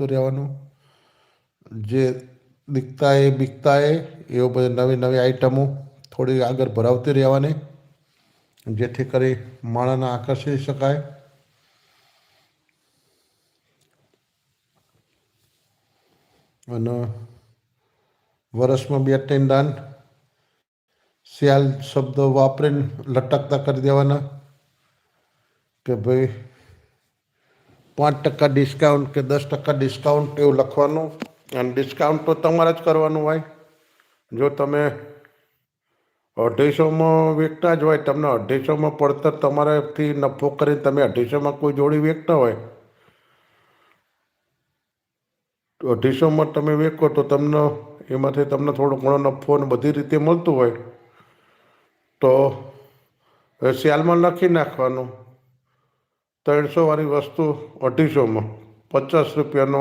આવતું રહેવાનું. જે દીખતા એ બીકતા એ એવું બધી નવી નવી આઈટમો થોડી આગળ ભરાવતી રહેવાની. જેથી કરી માણસને આકર્ષી શકાય. અને વર્ષમાં બે ત્રણ દાન શિયાળ શબ્દ વાપરીને લટકતા કરી દેવાના. કે ભાઈ પાંચ ટકા ડિસ્કાઉન્ટ કે દસ ટકા ડિસ્કાઉન્ટ એવું લખવાનું. અને ડિસ્કાઉન્ટ તો તમારે જ કરવાનું હોય. જો તમે અઢીસોમાં વેચતા જ હોય, તમને અઢીસોમાં પડતર તમારાથી નફો કરીને તમે અઢીસોમાં કોઈ જોડી વેચતા હોય અઢીસોમાં તમે વેચો તો તમને એમાંથી તમને થોડો ઘણો નફો ને બધી રીતે મળતું હોય. તો સિયાલમાં લખી નાખવાનું. ત્રણસો વાળી વસ્તુ અઢીસોમાં પચાસ રૂપિયાનો